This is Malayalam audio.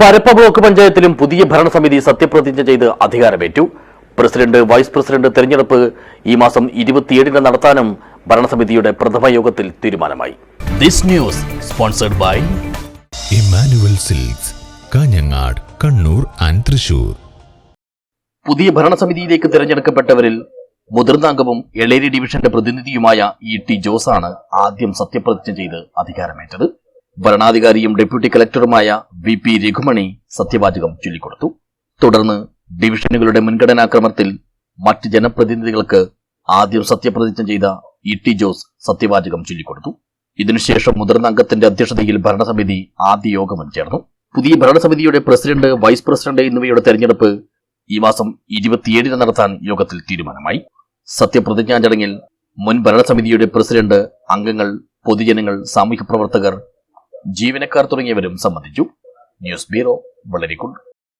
പരപ്പ ബ്ലോക്ക് പഞ്ചായത്തിലും പുതിയ ഭരണസമിതി സത്യപ്രതിജ്ഞ ചെയ്ത് അധികാരമേറ്റു. പ്രസിഡന്റ് വൈസ് പ്രസിഡന്റ് തെരഞ്ഞെടുപ്പ് ഈ മാസം ഇരുപത്തിയേഴിന് നടത്താനും ഭരണസമിതിയുടെ പ്രഥമ യോഗത്തിൽ തീരുമാനമായി. This news sponsored by Emmanuel silks Kanhangad Kannur and Thrissur പുതിയ ഭരണസമിതിയിലേക്ക് തിരഞ്ഞെടുക്കപ്പെട്ടവരിൽ മുതിർന്ന അംഗവും എളേരി ഡിവിഷന്റെ പ്രതിനിധിയുമായ ഇ ടി ജോസാണ് ആദ്യം സത്യപ്രതിജ്ഞ ചെയ്ത് അധികാരമേറ്റത്. ഭരണാധികാരിയും ഡെപ്യൂട്ടി കളക്ടറുമായ വി പി രഘുമണി സത്യവാചകം ചൊല്ലിക്കൊടുത്തു. തുടർന്ന് ഡിവിഷനുകളുടെ മുൻഗണനാക്രമത്തിൽ മറ്റ് ജനപ്രതിനിധികൾക്ക് ആദ്യം സത്യപ്രതിജ്ഞ ചെയ്ത ഇ ടി ജോസ് സത്യവാചകം ചൊല്ലിക്കൊടുത്തു. ഇതിനുശേഷം മുതിർന്ന അംഗത്തിന്റെ അധ്യക്ഷതയിൽ ഭരണസമിതി ആദ്യ യോഗം ചേർന്നു. പുതിയ ഭരണസമിതിയുടെ പ്രസിഡന്റ് വൈസ് പ്രസിഡന്റ് എന്നിവയുടെ തെരഞ്ഞെടുപ്പ് ഈ മാസം ഇരുപത്തിയേഴിന് നടത്താൻ യോഗത്തിൽ തീരുമാനമായി. സത്യപ്രതിജ്ഞാ ചടങ്ങിൽ മുൻ ഭരണസമിതിയുടെ പ്രസിഡന്റ് അംഗങ്ങൾ പൊതുജനങ്ങൾ സാമൂഹ്യ പ്രവർത്തകർ ജീവനക്കാർ തുടങ്ങിയവരും സംബന്ധിച്ചു. News bureau വളരിക്കുണ്ട്